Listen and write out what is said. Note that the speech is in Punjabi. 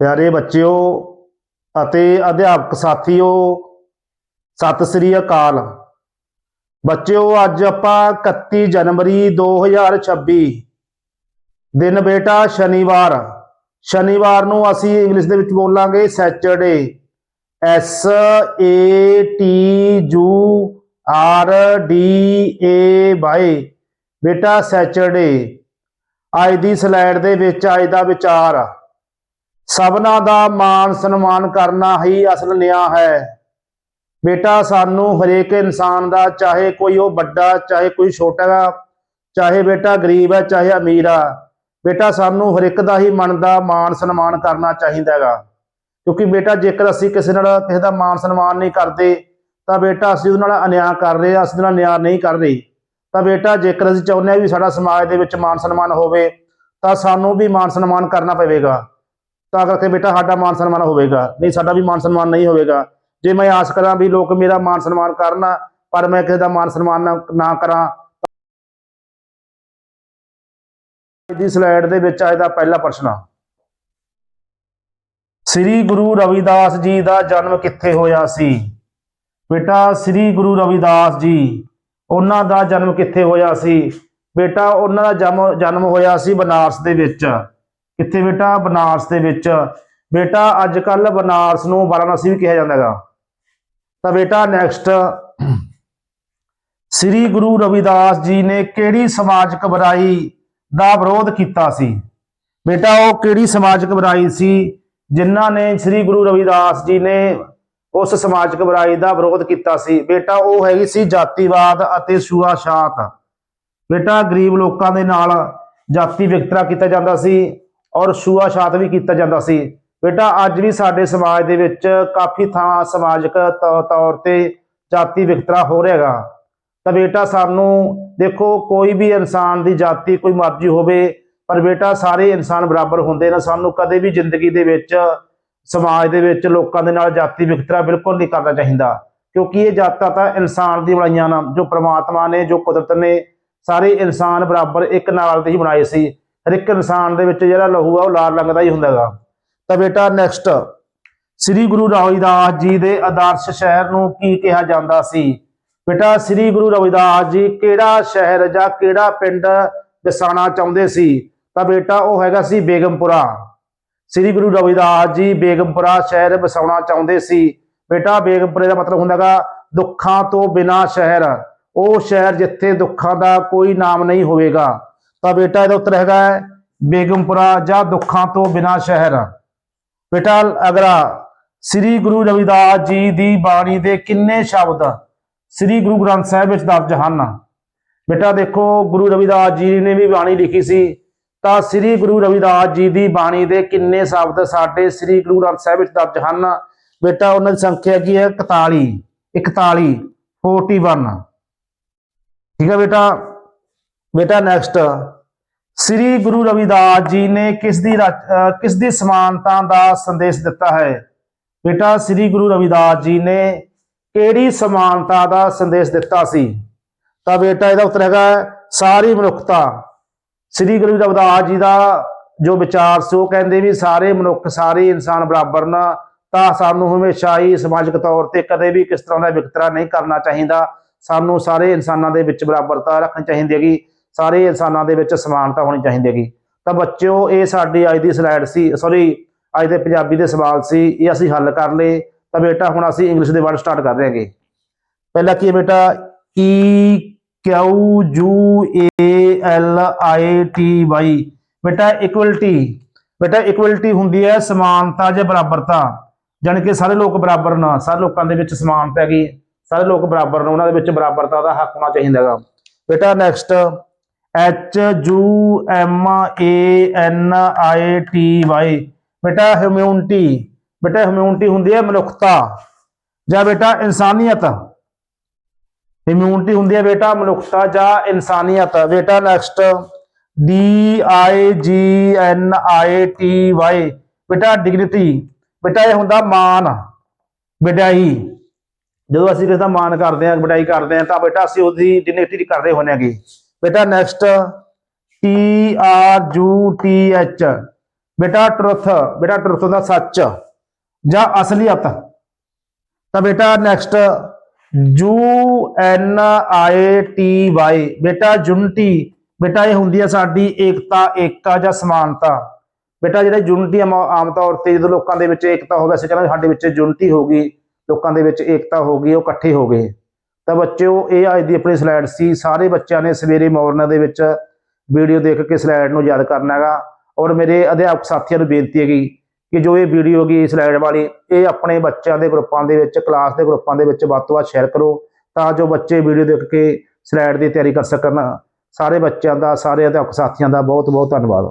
ਪਿਆਰੇ ਬੱਚਿਓ ਅਤੇ ਅਧਿਆਪਕ ਸਾਥੀਓ, ਸਤਿ ਸ੍ਰੀ ਅਕਾਲ। ਬੱਚਿਓ, ਅੱਜ ਆਪਾਂ 31 ਜਨਵਰੀ 2026 ਦਿਨ ਬੇਟਾ ਸ਼ਨੀਵਾਰ। ਸ਼ਨੀਵਾਰ ਨੂੰ ਅਸੀਂ ਇੰਗਲਿਸ਼ ਦੇ ਵਿੱਚ ਬੋਲਾਂਗੇ Saturday S A T U R D A Y ਬੇਟਾ ਸੈਚਰਡੇ ਅੱਜ ਦੀ ਸਲਾਈਡ ਦੇ ਵਿੱਚ, ਅੱਜ ਦਾ ਵਿਚਾਰ। ਆ ਸਭਨਾ ਦਾ ਮਾਣ ਸਨਮਾਨ ਕਰਨਾ ਹੀ ਅਸਲ ਨਿਆਂ ਹੈ। ਬੇਟਾ ਸਾਨੂੰ ਹਰੇਕ ਇਨਸਾਨ ਦਾ ਚਾਹੇ ਕੋਈ ਉਹ ਵੱਡਾ ਚਾਹੇ ਕੋਈ ਛੋਟਾ ਗਾ, ਚਾਹੇ ਬੇਟਾ ਗਰੀਬ ਹੈ ਚਾਹੇ ਅਮੀਰ ਆ ਬੇਟਾ ਸਾਨੂੰ ਹਰੇਕ ਦਾ ਹੀ ਮਨ ਦਾ ਮਾਣ ਸਨਮਾਨ ਕਰਨਾ ਚਾਹੀਦਾ ਹੈਗਾ। ਕਿਉਂਕਿ ਬੇਟਾ ਜੇਕਰ ਅਸੀਂ ਕਿਸੇ ਨਾਲ ਕਿਸੇ ਦਾ ਮਾਣ ਸਨਮਾਨ ਨਹੀਂ ਕਰਦੇ ਤਾਂ ਬੇਟਾ ਅਸੀਂ ਉਹਦੇ ਨਾਲ ਅਨਿਆਂ ਕਰ ਰਹੇ ਆ ਅਸੀਂ ਉਹਦੇ ਨਾਲ ਨਿਆਂ ਨਹੀਂ ਕਰ ਰਹੇ। ਤਾਂ ਬੇਟਾ ਜੇਕਰ ਅਸੀਂ ਚਾਹੁੰਦੇ ਹਾਂ ਵੀ ਸਾਡਾ ਸਮਾਜ ਦੇ ਵਿੱਚ ਮਾਣ ਸਨਮਾਨ ਹੋਵੇ ਤਾਂ ਸਾਨੂੰ ਵੀ ਮਾਣ ਸਨਮਾਨ ਕਰਨਾ ਪਵੇਗਾ। ਤਾਂ ਕਰਕੇ ਬੇਟਾ ਸਾਡਾ ਮਾਨ ਸਨਮਾਨ ਹੋਵੇਗਾ। ਨਹੀਂ, ਸਾਡਾ ਵੀ ਮਾਨ ਸਨਮਾਨ ਨਹੀਂ ਹੋਵੇਗਾ। ਜੇ ਮੈਂ ਆਸ ਕਰਾਂ ਵੀ ਲੋਕ ਮੇਰਾ ਮਾਨ ਸਨਮਾਨ ਕਰਨ, ਪਰ ਮੈਂ ਕਿਸੇ ਦਾ ਮਾਨ ਸਨਮਾਨ ਨਾ- ਨਾ ਕਰਾਂ ਦੀ ਸਲਾਈਡ ਦੇ ਵਿੱਚ ਅੱਜ ਦਾ ਪਹਿਲਾ ਪ੍ਰਸ਼ਨ ਆ। ਸ੍ਰੀ ਗੁਰੂ ਰਵਿਦਾਸ ਜੀ ਦਾ ਜਨਮ ਕਿੱਥੇ ਹੋਇਆ ਸੀ? ਬੇਟਾ, ਸ੍ਰੀ ਗੁਰੂ ਰਵਿਦਾਸ ਜੀ, ਉਹਨਾਂ ਦਾ ਜਨਮ ਕਿੱਥੇ ਹੋਇਆ ਸੀ? ਬੇਟਾ, ਉਹਨਾਂ ਦਾ ਜਨਮ ਜਨਮ ਹੋਇਆ ਸੀ ਬਨਾਰਸ ਦੇ ਵਿੱਚ। ਕਿੱਥੇ ਬੇਟਾ? ਬਨਾਰਸ ਦੇ ਵਿੱਚ। ਬੇਟਾ ਅੱਜ ਕੱਲ ਬਨਾਰਸ ਨੂੰ ਵਾਰਾਣਸੀ ਵੀ ਕਿਹਾ ਜਾਂਦਾ ਹੈਗਾ। ਤਾਂ ਬੇਟਾ ਨੈਕਸਟ ਸ੍ਰੀ ਗੁਰੂ ਰਵਿਦਾਸ ਜੀ ਨੇ ਕਿਹੜੀ ਸਮਾਜਿਕ ਬੁਰਾਈ ਦਾ ਵਿਰੋਧ ਕੀਤਾ ਸੀ? ਬੇਟਾ, ਉਹ ਕਿਹੜੀ ਸਮਾਜਿਕ ਬੁਰਾਈ ਸੀ ਜਿਨ੍ਹਾਂ ਨੇ ਸ੍ਰੀ ਗੁਰੂ ਰਵਿਦਾਸ ਜੀ ਨੇ ਉਸ ਸਮਾਜਿਕ ਬੁਰਾਈ ਦਾ ਵਿਰੋਧ ਕੀਤਾ ਸੀ? ਬੇਟਾ, ਉਹ ਹੈਗੀ ਸੀ ਜਾਤੀਵਾਦ ਅਤੇ ਛੂਆਛਾਤ ਬੇਟਾ, ਗਰੀਬ ਲੋਕਾਂ ਦੇ ਨਾਲ ਜਾਤੀ ਵਿਕਤਰਾ ਕੀਤਾ ਜਾਂਦਾ ਸੀ। ਔਰ ਛੂਆਛਾਤ ਵੀ ਕੀਤਾ ਜਾਂਦਾ ਸੀ। ਬੇਟਾ, ਅੱਜ ਵੀ ਸਾਡੇ ਸਮਾਜ ਦੇ ਵਿੱਚ ਕਾਫੀ ਥਾਂ ਸਮਾਜਿਕ ਤੌਰ ਤੇ ਜਾਤੀ ਵਿਕਤਰਾ ਹੋ ਰਿਹਾ ਹੈਗਾ। ਤਾਂ ਬੇਟਾ, ਸਾਨੂੰ ਦੇਖੋ, ਕੋਈ ਵੀ ਇਨਸਾਨ ਦੀ ਜਾਤੀ ਕੋਈ ਮਰਜ਼ੀ ਹੋਵੇ, ਪਰ ਬੇਟਾ, ਸਾਰੇ ਇਨਸਾਨ ਬਰਾਬਰ ਹੁੰਦੇ ਨੇ। ਸਾਨੂੰ ਕਦੇ ਵੀ ਜ਼ਿੰਦਗੀ ਦੇ ਵਿੱਚ, ਸਮਾਜ ਦੇ ਵਿੱਚ ਲੋਕਾਂ ਦੇ ਨਾਲ ਜਾਤੀ ਵਿਕਤਰਾ ਬਿਲਕੁਲ ਨਹੀਂ ਕਰਨਾ ਚਾਹੀਦਾ। ਕਿਉਂਕਿ ਇਹ ਜਾਤਾਂ ਤਾਂ ਇਨਸਾਨ ਦੀ ਬਣਾਈਆਂ ਨਾ, ਜੋ ਪ੍ਰਮਾਤਮਾ ਨੇ, ਜੋ ਕੁਦਰਤ ਨੇ, ਸਾਰੇ ਇਨਸਾਨ ਬਰਾਬਰ ਇੱਕ ਨਾਲ ਦੇ ਹੀ ਬਣਾਏ ਸੀ। ਹਰ ਇੱਕ ਇਨਸਾਨ ਦੇ ਵਿੱਚ ਜਿਹੜਾ ਲਹੂ ਆ ਉਹ ਲਾਲ ਰੰਗ ਦਾ ਹੀ ਹੁੰਦਾ ਹੈਗਾ। ਤਾਂ ਬੇਟਾ ਨੈਕਸਟ ਸ੍ਰੀ ਗੁਰੂ ਰਵਿਦਾਸ ਜੀ ਦੇ ਆਦਰਸ਼ ਸ਼ਹਿਰ ਨੂੰ ਕੀ ਕਿਹਾ ਜਾਂਦਾ ਸੀ? ਬੇਟਾ ਸ੍ਰੀ ਗੁਰੂ ਰਵਿਦਾਸ ਜੀ ਕਿਹੜਾ ਸ਼ਹਿਰ ਜਾਂ ਕਿਹੜਾ ਪਿੰਡ ਵਸਾਣਾ ਚਾਹੁੰਦੇ ਸੀ? ਤਾਂ ਬੇਟਾ ਉਹ ਹੈਗਾ ਸੀ ਬੇਗਮਪੁਰਾ। ਸ੍ਰੀ ਗੁਰੂ ਰਵਿਦਾਸ ਜੀ ਬੇਗਮਪੁਰਾ ਸ਼ਹਿਰ ਵਸਾਉਣਾ ਚਾਹੁੰਦੇ ਸੀ। ਬੇਟਾ ਬੇਗਮਪੁਰੇ ਦਾ ਮਤਲਬ ਹੁੰਦਾ ਹੈਗਾ ਦੁੱਖਾਂ ਤੋਂ ਬਿਨਾ ਸ਼ਹਿਰ। ਉਹ ਸ਼ਹਿਰ ਜਿੱਥੇ ਦੁੱਖਾਂ ਦਾ ਕੋਈ ਨਾਮ ਨਹੀਂ ਹੋਵੇਗਾ। ਤਾਂ ਬੇਟਾ ਇਹਦਾ ਉੱਤਰ ਹੈਗਾ ਹੈ, ਬੇਗਮਪੁਰਾ ਜਾਂ ਦੁੱਖਾਂ ਤੋਂ ਬਿਨਾ ਸ਼ਹਿਰ। ਬੇਟਾ, ਅਗਲਾ, ਸ੍ਰੀ ਗੁਰੂ ਰਵਿਦਾਸ ਜੀ ਦੀ ਬਾਣੀ ਦੇ ਕਿੰਨੇ ਸ਼ਬਦ? ਸ੍ਰੀ ਗੁਰੂ ਗ੍ਰੰਥ ਸਾਹਿਬ ਵਿੱਚ ਦਰਜ ਹਨ। ਬੇਟਾ, ਦੇਖੋ, ਗੁਰੂ ਰਵਿਦਾਸ ਜੀ ਨੇ ਵੀ ਬਾਣੀ ਲਿਖੀ ਸੀ, ਤਾਂ ਸ੍ਰੀ ਗੁਰੂ ਰਵਿਦਾਸ ਜੀ ਦੀ ਬਾਣੀ ਦੇ ਕਿੰਨੇ ਸ਼ਬਦ ਸਾਡੇ ਸ੍ਰੀ ਗੁਰੂ ਗ੍ਰੰਥ ਸਾਹਿਬ ਵਿੱਚ ਦਰਜ ਹਨ? ਬੇਟਾ, ਉਹਨਾਂ ਦੀ ਸੰਖਿਆ ਕੀ ਹੈ? 41 41 41 ਠੀਕ ਹੈ ਬੇਟਾ? ਬੇਟਾ ਨੈਕਸਟ ਸ੍ਰੀ ਗੁਰੂ ਰਵਿਦਾਸ ਜੀ ਨੇ ਕਿਸ ਦੀ ਰਚ- ਅਹ ਕਿਸ ਦੀ ਸਮਾਨਤਾ ਦਾ ਸੰਦੇਸ਼ ਦਿੱਤਾ ਹੈ? ਬੇਟਾ ਸ੍ਰੀ ਗੁਰੂ ਰਵਿਦਾਸ ਜੀ ਨੇ ਕਿਹੜੀ ਸਮਾਨਤਾ ਦਾ ਸੰਦੇਸ਼ ਦਿੱਤਾ ਸੀ? ਤਾਂ ਬੇਟਾ ਇਹਦਾ ਉੱਤਰ ਹੈਗਾ ਸਾਰੀ ਮਨੁੱਖਤਾ। ਸ੍ਰੀ ਗੁਰੂ ਰਵਿਦਾਸ ਜੀ ਦਾ ਜੋ ਵਿਚਾਰ ਸੀ, ਉਹ ਕਹਿੰਦੇ ਵੀ ਸਾਰੇ ਮਨੁੱਖ, ਸਾਰੇ ਇਨਸਾਨ ਬਰਾਬਰ ਨਾ, ਤਾਂ ਸਾਨੂੰ ਹਮੇਸ਼ਾ ਹੀ ਸਮਾਜਿਕ ਤੌਰ ਤੇ ਕਦੇ ਵੀ ਕਿਸ ਤਰ੍ਹਾਂ ਦਾ ਵਿਤਕਰਾ ਨਹੀਂ ਕਰਨਾ ਚਾਹੀਦਾ। ਸਾਨੂੰ ਸਾਰੇ ਇਨਸਾਨਾਂ ਦੇ ਵਿੱਚ ਬਰਾਬਰਤਾ ਰੱਖਣੀ ਚਾਹੀਦੀ ਹੈਗੀ। ਸਾਰੇ ਇਨਸਾਨਾਂ ਦੇ ਵਿੱਚ ਸਮਾਨਤਾ ਹੋਣੀ ਚਾਹੀਦੀ ਹੈਗੀ। ਤਾਂ ਬੱਚਿਓ, ਇਹ ਸਾਡੀ ਅੱਜ ਦੀ ਸਲਾਈਡ ਸੀ ਸੌਰੀ ਅੱਜ ਦੇ ਪੰਜਾਬੀ ਦੇ ਸਵਾਲ ਸੀ, ਇਹ ਅਸੀਂ ਹੱਲ ਕਰ ਲਏ। ਤਾਂ ਬੇਟਾ, ਹੁਣ ਅਸੀਂ ਇੰਗਲਿਸ਼ ਦੇ ਵਰਡ ਸਟਾਰਟ ਕਰ ਰਹੇ ਹਾਂਗੇ। ਪਹਿਲਾ ਕੀ ਹੈ ਬੇਟਾ? E Q, U, A, L, I, T, Y. ਬੇਟਾ ਇਕੁਅਲਟੀ ਬੇਟਾ ਇਕੁਅਲਟੀ ਹੁੰਦੀ ਹੈ ਸਮਾਨਤਾ ਜਾਂ ਬਰਾਬਰਤਾ। ਜਾਣੀ ਕਿ ਸਾਰੇ ਲੋਕ ਬਰਾਬਰ ਨਾ, ਸਾਰੇ ਲੋਕਾਂ ਦੇ ਵਿੱਚ ਸਮਾਨਤਾ ਹੈਗੀ। ਸਾਰੇ ਲੋਕ ਬਰਾਬਰ ਨੇ, ਉਹਨਾਂ ਦੇ ਵਿੱਚ ਬਰਾਬਰਤਾ ਦਾ ਹੱਕ ਹੋਣਾ ਚਾਹੀਦਾ ਹੈਗਾ। ਬੇਟਾ next H U M A N I T Y ਬੇਟਾ ਹਿਊਮੈਨਿਟੀ ਬੇਟਾ ਹਿਊਮੈਨਿਟੀ ਹੁੰਦੀ ਹੈ ਮਨੁੱਖਤਾ। ਜਾਂ ਬੇਟਾ, ਇਨਸਾਨੀਅਤ। ਹਿਊਮੈਨਿਟੀ ਹੁੰਦੀ ਹੈ ਬੇਟਾ, ਮਨੁੱਖਤਾ ਜਾਂ ਇਨਸਾਨੀਅਤ। ਬੇਟਾ next D I G N I T Y ਬੇਟਾ ਡਿਗਨਿਟੀ ਬੇਟਾ, ਇਹ ਹੁੰਦਾ ਮਾਨ ਵਡਿਆਈ ਜਦੋਂ ਅਸੀਂ ਕਿਸੇ ਦਾ ਮਾਨ ਕਰਦੇ ਹਾਂ ਵਡਿਆਈ ਕਰਦੇ ਹਾਂ, ਤਾਂ ਬੇਟਾ, ਅਸੀਂ ਉਹਦੀ ਡਿਗਨਿਟੀ ਕਰ ਰਹੇ ਹੁੰਦੇ ਹਾਂਗੇ। ਬੇਟਾ next T R U T H ਬੇਟਾ ਟਰੁੱਥ ਬੇਟਾ ਟਰੁੱਥ ਦਾ ਸੱਚ ਜਾਂ ਅਸਲੀਅਤ। ਤਾਂ ਬੇਟਾ next U N I T Y, ਬੇਟਾ ਯੂਨਿਟੀ, ਬੇਟਾ ਇਹ ਹੁੰਦੀ ਹੈ ਸਾਡੀ ਏਕਤਾ ਏਕਤਾ ਜਾਂ ਸਮਾਨਤਾ। ਬੇਟਾ ਜਿਹੜਾ ਯੂਨਿਟੀ ਆਮ ਤੌਰ ਤੇ ਜਦੋਂ ਲੋਕਾਂ ਦੇ ਵਿੱਚ ਏਕਤਾ ਹੋਵੇ, ਅਸੀਂ ਕਹਿੰਦੇ ਸਾਡੇ ਵਿੱਚ ਯੂਨਿਟੀ ਹੋ ਗਈ, ਲੋਕਾਂ ਦੇ ਵਿੱਚ ਏਕਤਾ ਹੋ ਗਈ, ਉਹ ਇਕੱਠੇ ਹੋ ਗਏ। ਤਾਂ ਬੱਚਿਓ, ਇਹ ਅੱਜ ਦੀ ਆਪਣੀ ਸਲਾਈਡ ਸੀ। ਸਾਰੇ ਬੱਚਿਆਂ ਨੇ ਸਵੇਰੇ ਮਾਰਨਿੰਗ ਦੇ ਵਿੱਚ ਵੀਡੀਓ ਦੇਖ ਕੇ ਸਲਾਈਡ ਨੂੰ ਯਾਦ ਕਰਨਾ ਹੈਗਾ। ਔਰ ਮੇਰੇ ਅਧਿਆਪਕ ਸਾਥੀਆਂ ਨੂੰ ਬੇਨਤੀ ਹੈਗੀ ਕਿ ਜੋ ਇਹ ਵੀਡੀਓ ਹੈਗੀ ਸਲਾਈਡ ਵਾਲੀ, ਇਹ ਆਪਣੇ ਬੱਚਿਆਂ ਦੇ ਗਰੁੱਪਾਂ ਦੇ ਵਿੱਚ ਕਲਾਸ ਦੇ ਗਰੁੱਪਾਂ ਦੇ ਵਿੱਚ ਵੱਧ ਤੋਂ ਵੱਧ ਸ਼ੇਅਰ ਕਰੋ ਤਾਂ ਜੋ ਬੱਚੇ ਵੀਡੀਓ ਦੇਖ ਕੇ ਸਲਾਈਡ ਦੀ ਤਿਆਰੀ ਕਰ ਸਕਣ। ਸਾਰੇ ਬੱਚਿਆਂ ਦਾ, ਸਾਰੇ ਅਧਿਆਪਕ ਸਾਥੀਆਂ ਦਾ ਬਹੁਤ ਬਹੁਤ ਧੰਨਵਾਦ।